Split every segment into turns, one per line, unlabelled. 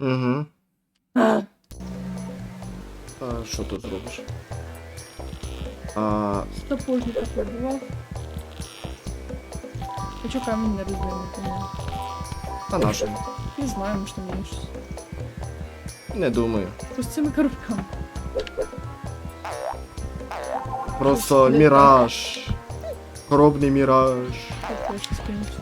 Угу.
А,
А що тут зробиш? А,
Сапожника побував. Хочу камінь не роздвинути.
а на?
Не знаю, може там є.
Не думаю.
З цими коробками?
Просто
Не
міраж. Коробний міраж.
Так, я конечно.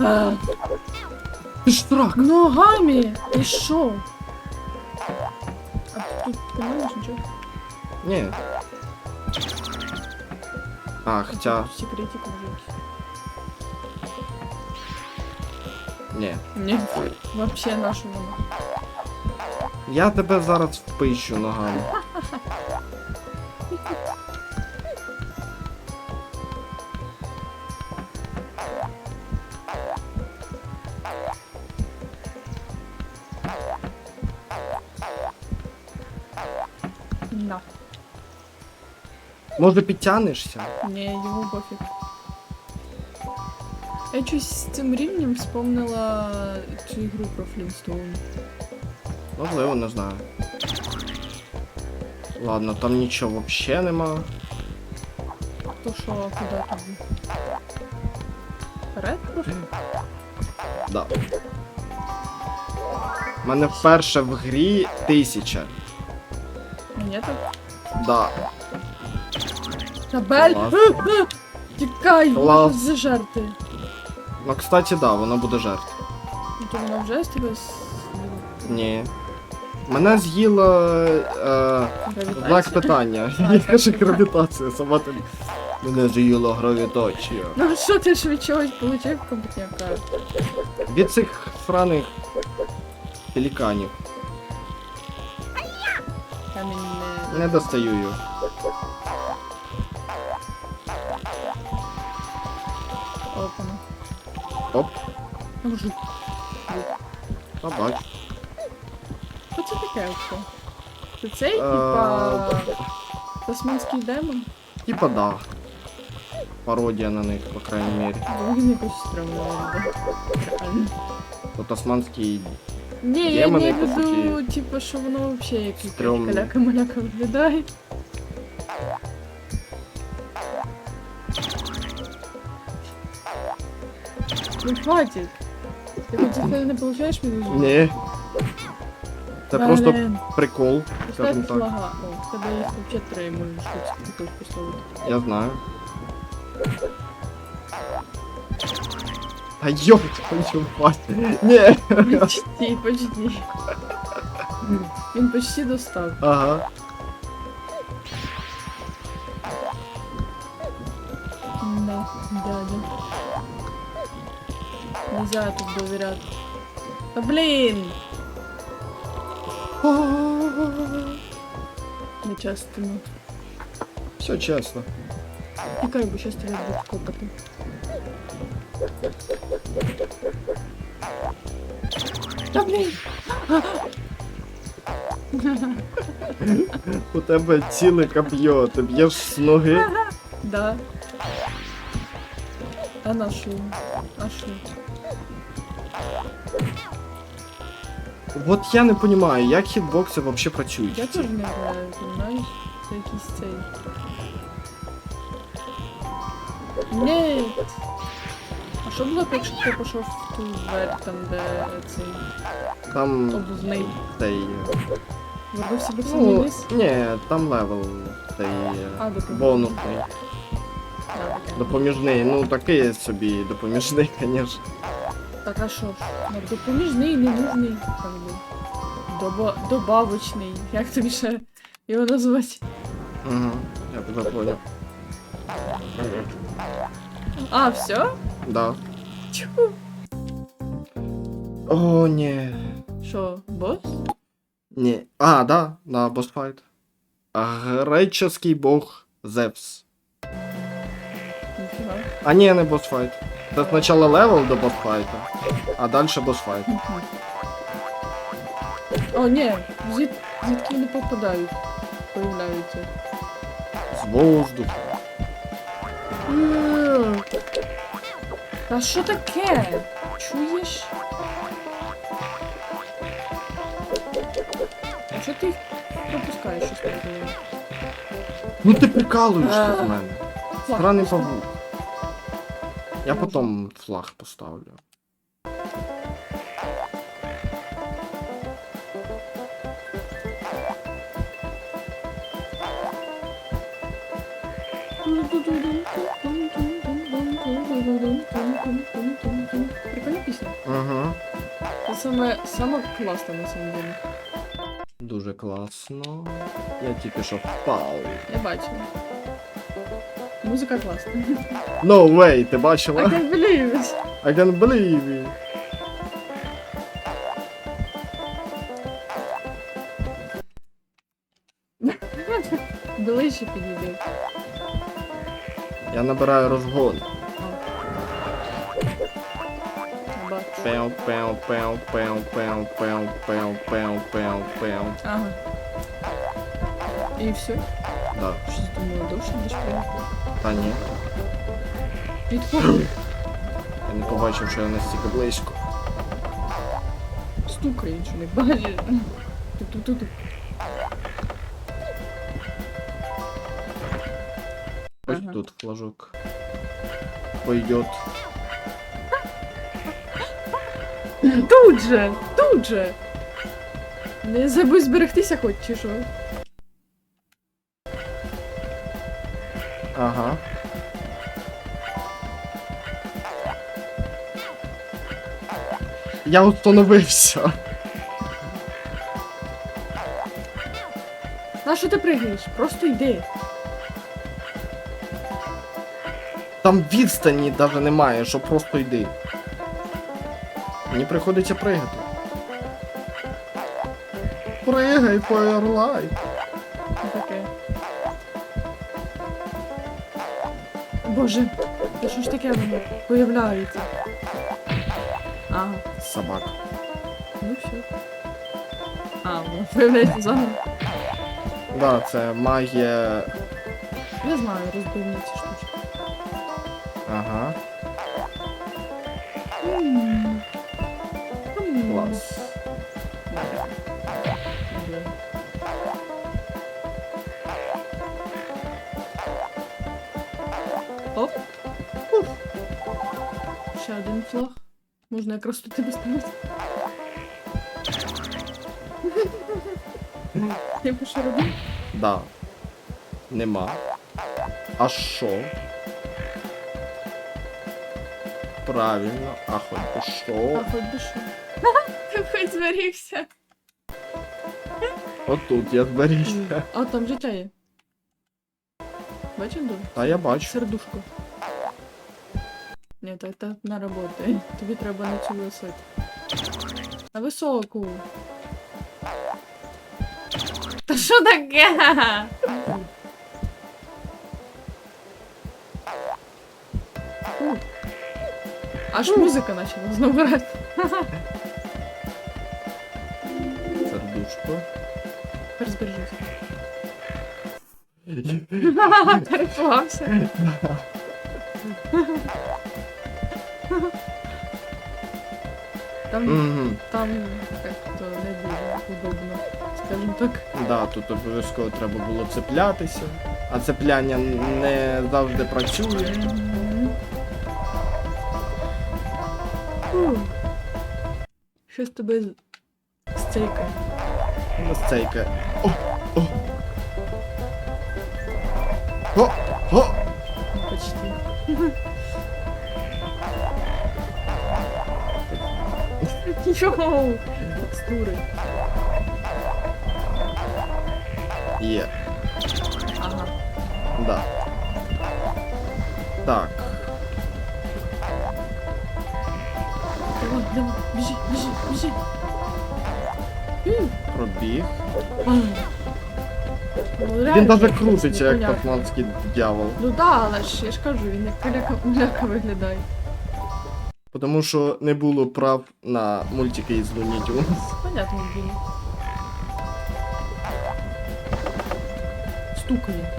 А,
Ти ж трак!
Ногами! Ти що? А тут ти маєш нічого?
Ні. А, хоча.
Секретик може якийсь.
Ні.
Ні. Вообще нашу воно.
Я тебе зараз впищу ногами. Може підтягнешся?
Не, йому пофіг. Я щось з цим рівнем вспомнила цю ігру про Флінстоун.
Можливо, не знаю. Ладно, там нічого взагалі нема.
То що, куди тоді? Вперед просто?
Да. У мене вперше в грі тисяча.
Мені так?
Да. Клас.
А, а! Тікай!
Клас.
Можуть зажерти.
Ну, кстати, да, воно буде жертв.
Ну то вона вже з тебе з...
Ні. Мене з'їла е, знак питання. Яка ж гравітація? Сама ти. Мене з'їла гравітація.
Ну що ти ж від чогось получив компетентка?
Від цих сраних пеліканів.
Камінь не...
Не достаю її.
Там жук.
а бач.
Що це таке взагалі? Це цей,
Е,
типа... Тасманський демон?
Типа да. Пародія на них, по крайній мірі.
Він якось. Реально.
То тасманський.
Ні, я
Демони,
не
по
веду,
суті,
типа, що воно взагалі якось
стрьомне.
каляка-маляка виглядає. Ну хватит. Ти хоч за це не получаєш мінус?
Ні. Це просто
Блін.
прикол, скажімо
Поставь
так.
флага. О, в тебе їх вообще три, можеш хоч якось поставити.
Я знаю. А ёб твою мать. Ні.
Почти, почти. Він почти достав.
Ага.
Да, дядя. Нельзя тут доверять. Да блин! Не часто, ну.
Все чесно.
Тікай, бо щас тебе будуть копати. Да блин!
У тебе ціле коп'є, ти б'єш з ноги.
Да. А на шо? А шо?
От я не розумію, як хітбокси взагалі працюють.
Я теж не знаю, понимаєш? Це якийсь цей. Ні. А що було б, якщо ти пішов в ту двері, там, де цей
Там
обувний?
цей.
Вернув себе в самий
Ну, ні, там левел цей
А, допоміжний.
бонусний.
А, таке.
Допоміжний. Ну такий собі допоміжний, звісно.
Так, а що ж? Ну, допоміжний, ненужний, как би. Доба... Добавочний. Як тобі ще його назвати?
Угу. Я тебе понял.
А, все?
Да.
Чу.
О, ні.
Що, бос?
Ні. А, да, да, босфайт. Греческий бог Зевс.
Ніфіга.
А ні, не босфайт. Це спочатку левел до босфайта, а далі босфайт.
О, ні, звід... звідки не попадають, появляються.
З воздуху.
М, Та що таке? Чуєш? А що ти їх пропускаєш щось таке?
Ну ти прикалуєшся з
Е.
мене.
Флаг
Странний павук. Я потім флаг поставлю.
Прикольна пісня.
Угу.
Це саме, саме класне на самом деле.
Дуже класно. Я тільки що впав.
Я бачила. Музика класна.
No way, ти
I
бачила?
can't believe it.
I can't believe it.
Ближче підійди.
Я набираю розгон. Пеу, пеу, пеу, пеу, пеу, пеу, пеу, пеу, пеу, пеу.
Ага. І все?
Да.
Щось думала, довше будеш приїхати.
Та ні.
Відходи.
Я не побачив, що я настільки близько.
Стукає, що не бачиш. Ту-ту-ту-ту.
Ось
Ага.
тут флажок. Пойдет.
Тут же! Тут же! Не забудь зберегтися хоч чи що.
Ага. Я установився.
На що ти пригаєш? Просто йди.
Там відстані навіть немає, що просто йди. Мені приходиться пригати. Пригай, Firelight.
Таке. Боже, та що ж таке воно появляється? Ага,
Собак.
ну все. А, воно появляється заново.
Да, це магія.
Я знаю, розбивні ці штучки.
Ага.
Один флаг. Можна якраз тут тебе ставити. Я би що робив?
Да. Нема. А що? Правильно, а хоч би
А
що?
хоч би що. Ти хоч зберігся.
Отут я зберігся.
А там життя є. Бачиш, Дон?
Та я бачу.
Сердушко. Ні, так так не работає. Тобі треба на цю висоту. На високу. Та що таке? У. Аж музика почала знову грати.
Сердушко.
Тепер збережись. Перепугався. Там,
Угу.
там як-то не дуже удобно, скажімо так.
Да, тут обов'язково треба було цеплятися, а цепляння не завжди працює.
Мгм. Фу. Щось тебе з- стейкає.
Стейка. О! О! О!
Йоу! Текстури.
Є.
Ага.
Да. Так.
Давай, давай, біжи, біжи, біжи. М.
Пробіг.
Ну,
Він
реально,
навіть
якось
крутиться, як
непонятно.
тасманський дьявол.
Ну да, але ж я ж кажу, він як каляка муляка виглядає.
Тому що не було прав на мультики із Tunes.
Понятно було. Стукає.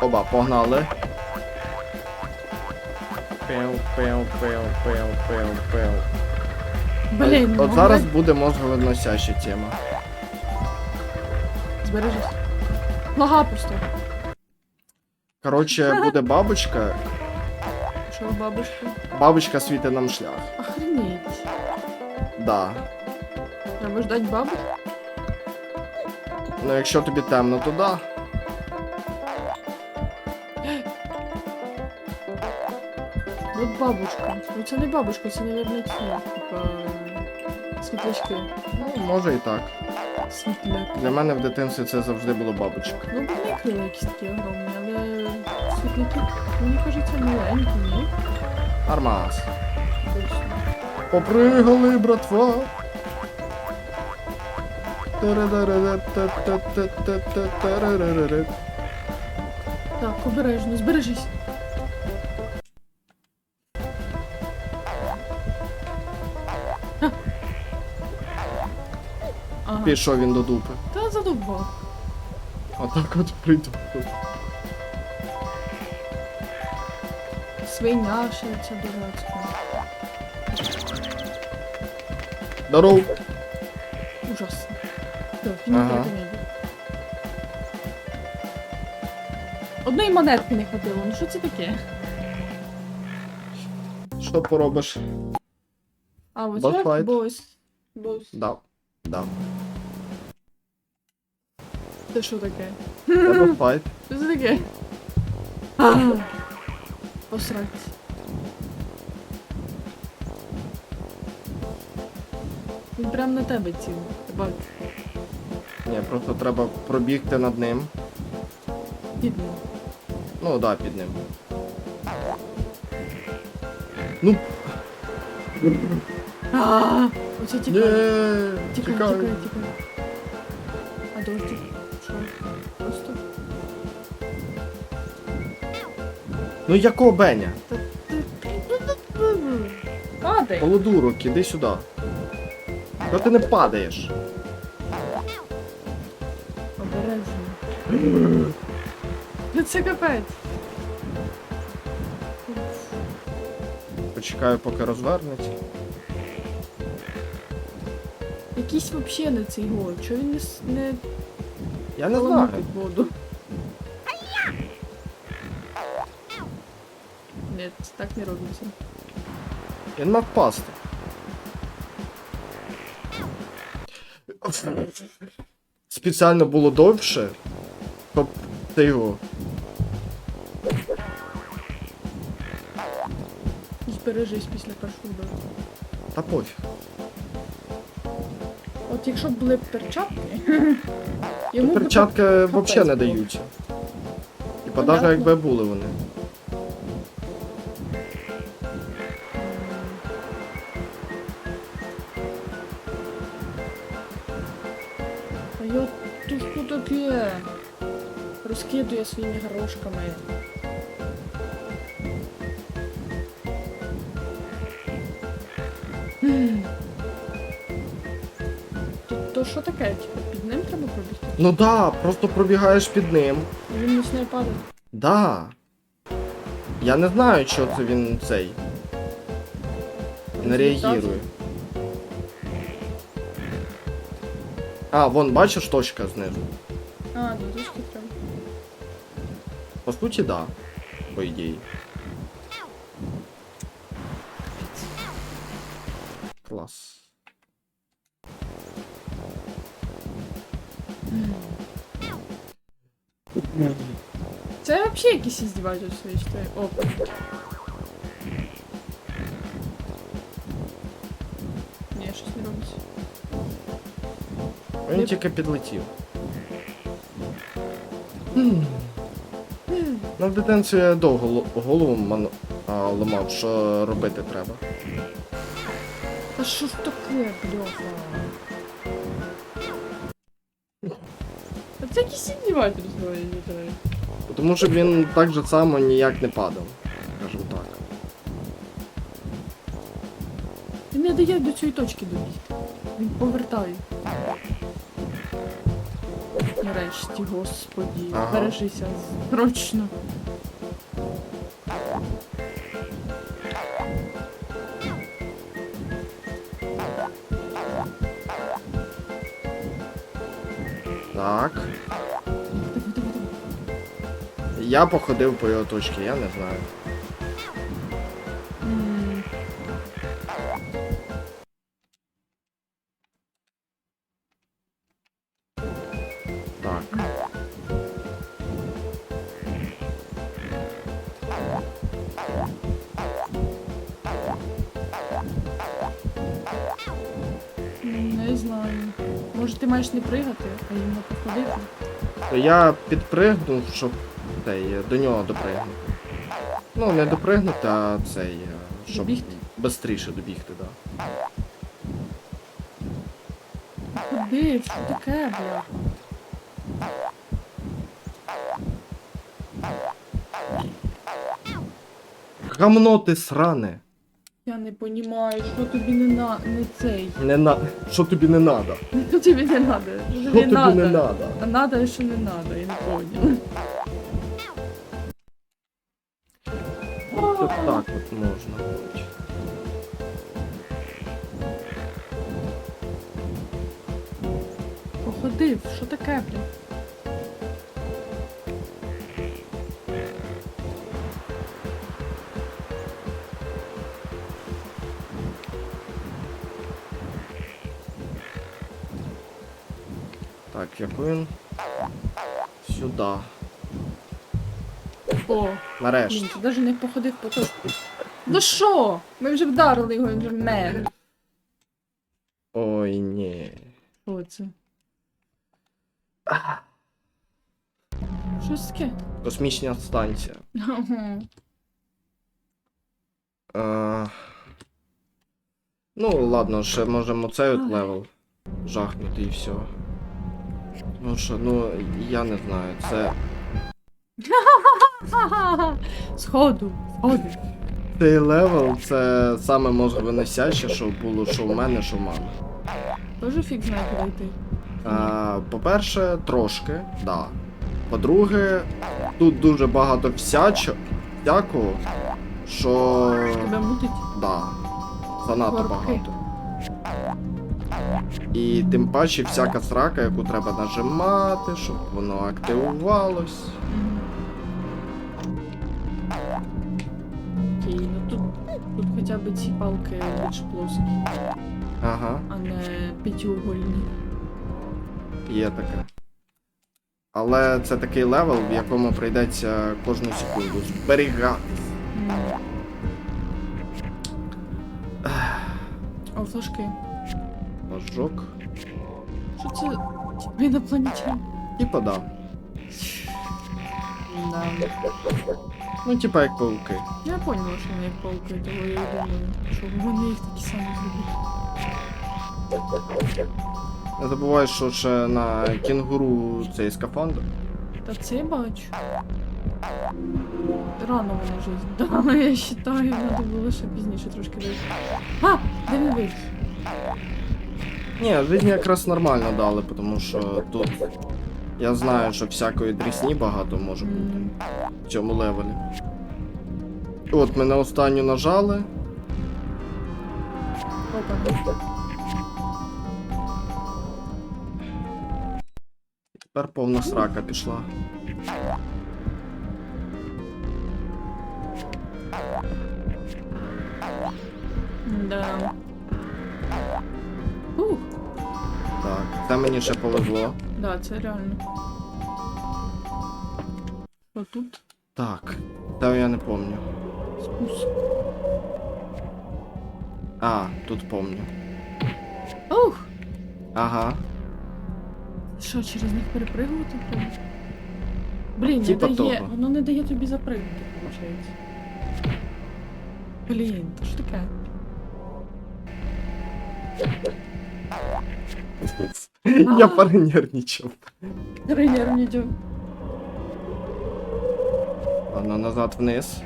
Оба, погнали. Пел, пел, пел, пел, пел, пел.
Блін,
От
ну,
зараз буде мозговиносяща тема.
збережись. Нога просто.
Коротше, буде бабочка.
Що, бабушка?
Бабочка світить нам шлях.
Охренеть.
Да.
Треба ждать бабушку?
Ну якщо тобі темно, то да.
От бабушка. Ну це не бабушка, це, мабуть, ці, типа... Світлячки.
Ну, може і так.
Світляк.
Для мене в дитинстві це завжди було бабочка.
Ну, вони крила якісь такі огромні, але світляки, мені кажеться, маленькі, ні?
Армаз. Попригали, братва.
Так, обережно, збережись. Ага.
Пішов він до дупи.
Та задовбав.
Отак от прийду.
Свиня ще ця дурацька.
Здоров.
Ужасно. Так,
Ага.
Одної монетки не хватило, ну що це таке?
Що поробиш?
А, ось як бос. Бос.
Дав. Дав.
Це що таке?
Треба файт.
Що це таке? А, Посрать. Він прям на тебе цілий. Ти бачиш?
Ні, просто треба пробігти над ним.
Бідно.
Ну да, під ним. Ну,
А, Оце
ні,
тікає. Тікай,
чекай.
тікай, тікай. А дождик?
Ну якого Беня?
Та. Падай!
Полудурок, іди сюди. Що ти не падаєш?
Обережно. Ну це капець.
Почекаю, поки розвернеться.
Якийсь вообще не цей гол. Чого він не, с- не
Я не знаю.
ламутить воду? Це так не робиться.
Він мав впасти. Спеціально було довше, щоб ти його.
Збережись після першого удару.
Та пофіг.
От якщо б були б перчатки, йому
Перчатки взагалі не
було.
даються. І
Понятно.
навіть якби були вони.
Горошками. То, що таке? Типу, під ним треба пробігти?
Ну да, просто пробігаєш під ним.
Він почне падати.
Да. Я не знаю, що це він цей. Не реагує. А, вон, бачиш точка знизу.
А, до треба.
По суті, да. По ідеї. Клас.
Це взагалі якісь іздівательства, я читаю. О, Ні, щось не робиться.
Він
Не-
тільки підлетів. Ну, в дитинстві я довго голову ман- а, ламав, що робити треба.
Та що ж таке, бляха? А це якісь іздівательства, я читаю.
Тому що він так же само ніяк не падав. Скажімо так.
Він не дає до цієї точки добігти. Він повертає. Нарешті, господі,
Ага.
бережися срочно.
Так. Я походив по його точці, я не знаю. Я підпригнув, щоб цей, до нього допригнути. Ну, не допригнути, а цей. е, Щоб
Добігти?
Бистріше добігти, так. Да.
Куди? Що таке, бля?
Гамно ти сране.
Я не понімаю, що тобі не на не цей.
Не на. Що тобі не надо?
Що тобі не надо? Що тобі
не надо?
А надо, що не надо, я не поняла.
Яку? Сюди.
О,
Нарешті.
ти навіть не походив по точку. Ну що? Ми вже вдарили його, він вже мер.
Ой, ні.
Що це? Що це таке?
Космічна станція.
Ага.
Ну, ладно, ще можемо цей от левел жахнути і все. Ну що, ну, я не знаю, це.
Сходу, сходу.
Цей левел це саме мозговиносяще, що було, що в мене, що в мами.
Тоже фіг знає, куди йти.
По-перше, трошки, да. По-друге, тут дуже багато всячо, всякого, що.
Тебе мутить.
Да. Занадто
Горки.
багато. І тим паче всяка срака, яку треба нажимати, щоб воно активувалось.
Окей, ну тут, тут хоча б ці палки більш плоскі,
Ага,
а не п'ятиугольні.
є таке. Але це такий левел, в якому прийдеться кожну секунду зберігати.
М. О, флажки.
Ложок.
Що це? Інопланетян?
Типа да.
Да.
Ну, типа як пауки.
Я поняла, що вони як палки, того я думаю, що вони їх такі самі зроблять.
Не забувай, що ще на кінгуру цей скафандр.
Та це я бачу. Рано вона жизнь дала, я вважаю, треба було ще пізніше трошки вийти. А! Де він вийшов?
Ні, жизнь якраз нормально дали, тому що тут я знаю, що всякої дрісні багато може бути в цьому левелі. От ми на останню нажали.
Опа.
Тепер повна срака пішла.
Да.
Це мені ще повезло.
да, це реально. Тут?
Так, це я не помню.
Спуск.
А, тут помню.
Ух!
Ага.
Що, через них перепригувати треба? Блін, не
Типа
дає,
того.
воно не дає тобі запригнути, виходить. Блін, то що таке?
Я перенервничав.
Тренер
Ладно, назад вниз.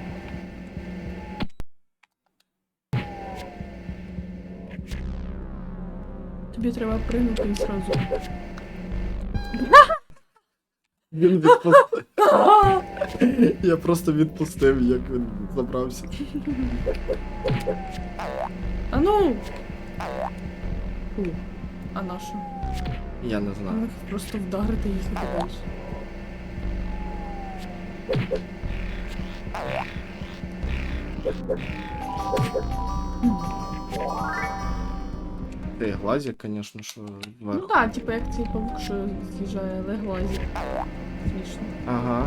Тобі треба пригнути і сразу.
Він відпустив. Я просто відпустив, як він забрався.
А ну! А на що?
Я не знаю.
них просто вдарити і їхати далі.
Ти глазик, звісно, що
Ну
вверх.
так, типу як цей павук, що з'їжджає, але глазі. Смішно.
Ага.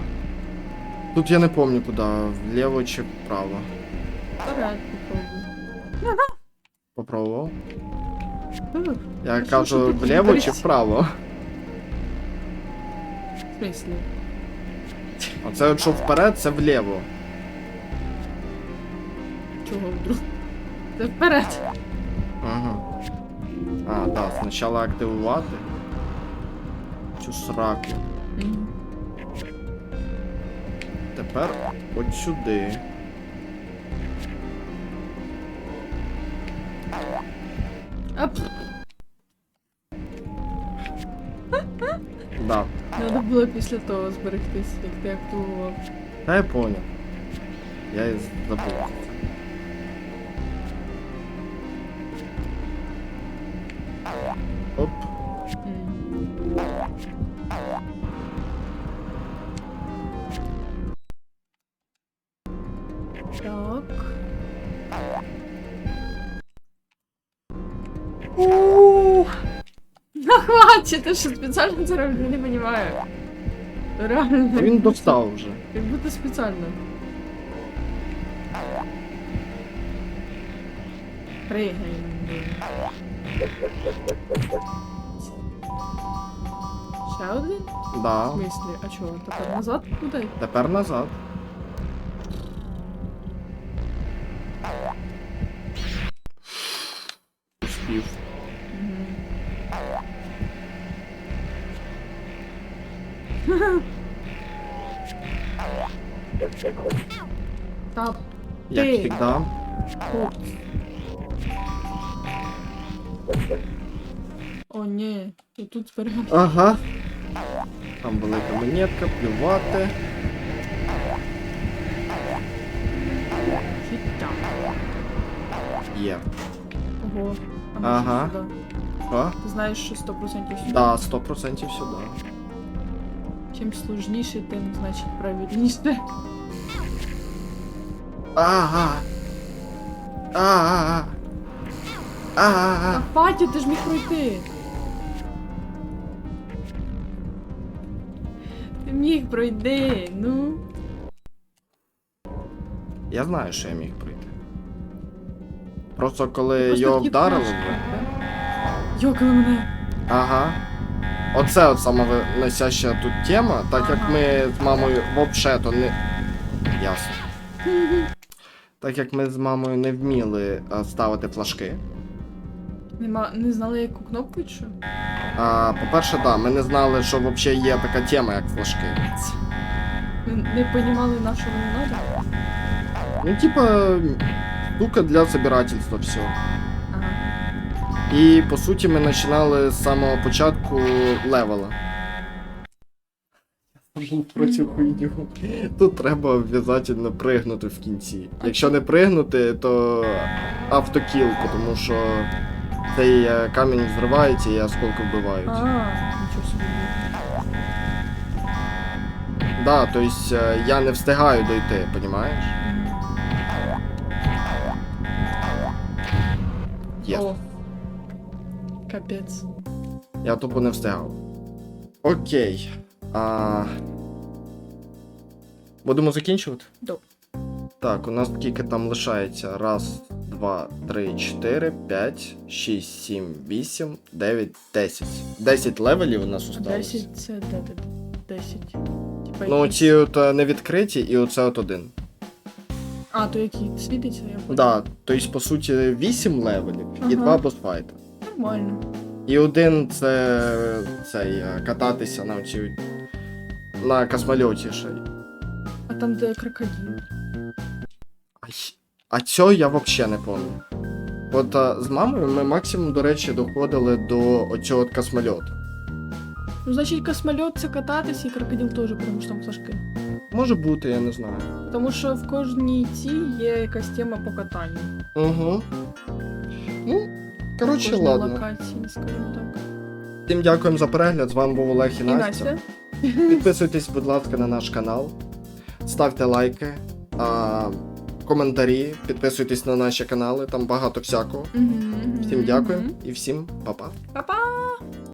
Тут я не пам'ятаю куди, вліво чи вправо.
Вперед попробуй.
Попробував. Я
А що
кажу,
ти
вліво чи вправо.
В смислі?
Оце от що вперед, це вліво.
Чого вдруг? Це вперед.
Ага. А, так, спочатку активувати. Цю сраку.
Мгм.
Тепер от сюди. Да.
Було після того зберегтись, як ти активував.
Та я понял. Я і забув. Оп.
Так. Ну хватит, ты что, специально? Я не понимаю. Реально.
Він достав вже.
Як будто спеціально. Пригай. Ще один? В
Да.
смысле? А чого? Тепер назад куди?
Тепер назад.
Та
Як
Ти. Оп. О, ні. І тут зберігати.
Ага. Там велика монетка, плювати. Є.
Ого. А
Ага.
сюди?
Що?
Ти знаєш, що 100% сюди.
Да, 100% сюди.
Чим сложніше, тим значить правильніше.
Ага. Ага.
А
Ага.
Патя, ти ж міг пройти. Ти міг пройти, ну.
Я знаю, що я міг пройти. Просто коли
Просто
його
флешки, да? Йокали мене.
Ага. Оце от саме носяща тут тема, так як ми з мамою вообще то не. Ясно. Так як ми з мамою не вміли а, ставити флажки.
Нема, не знали, яку кнопку чи?
А, по-перше, да, ми не знали, що взагалі є така тема, як флажки.
Не, не понімали, на що вони надо?
Ну, типа, штука для собирательства, все.
Ага.
І по суті ми починали з самого початку левела. Про цю хуйню. Тут треба обов'язково пригнути в кінці. Якщо не пригнути, то автокіл, тому що цей е, камінь взривається і осколки вбивають.
А, нічого собі.
Да, то есть е, я не встигаю дойти, понімаєш?
Мгм.
Є.
О. Капець.
Я тупо не встигав. Окей. А... Будемо закінчувати?
Добре.
Так, у нас скільки там лишається? Раз, два, три, чотири, п'ять, шість, сім, вісім, дев'ять, десять. Десять левелів у нас осталось.
10 це де де? 10. Типа
Ну, ці от е, не відкриті, і оце от один.
А, то які світиться, я понял.
Да, тобто, по суті, вісім левелів і
Ага.
два босфайта.
Нормально.
І один це цей е, кататися на цій на космольоті ще. й.
А там де крокодил.
Ай, А цього я взагалі не пам'ятаю. От а, з мамою ми максимум, до речі, доходили до оцього от космольоту.
Ну, значить, космольот це кататися і крокодил теж, тому що там флажки.
Може бути, я не знаю.
Тому що в кожній цій є якась тема по катанню.
Угу. Ну, коротше,
Кожній
ладно.
локації, скажімо так.
Всім дякуємо за перегляд. З вами був Олег і
І
Настя.
Настя.
Підписуйтесь, будь ласка, на наш канал, ставте лайки, а, коментарі, підписуйтесь на наші канали, там багато всякого. Всім
дякую
і всім па-па.
Па-па!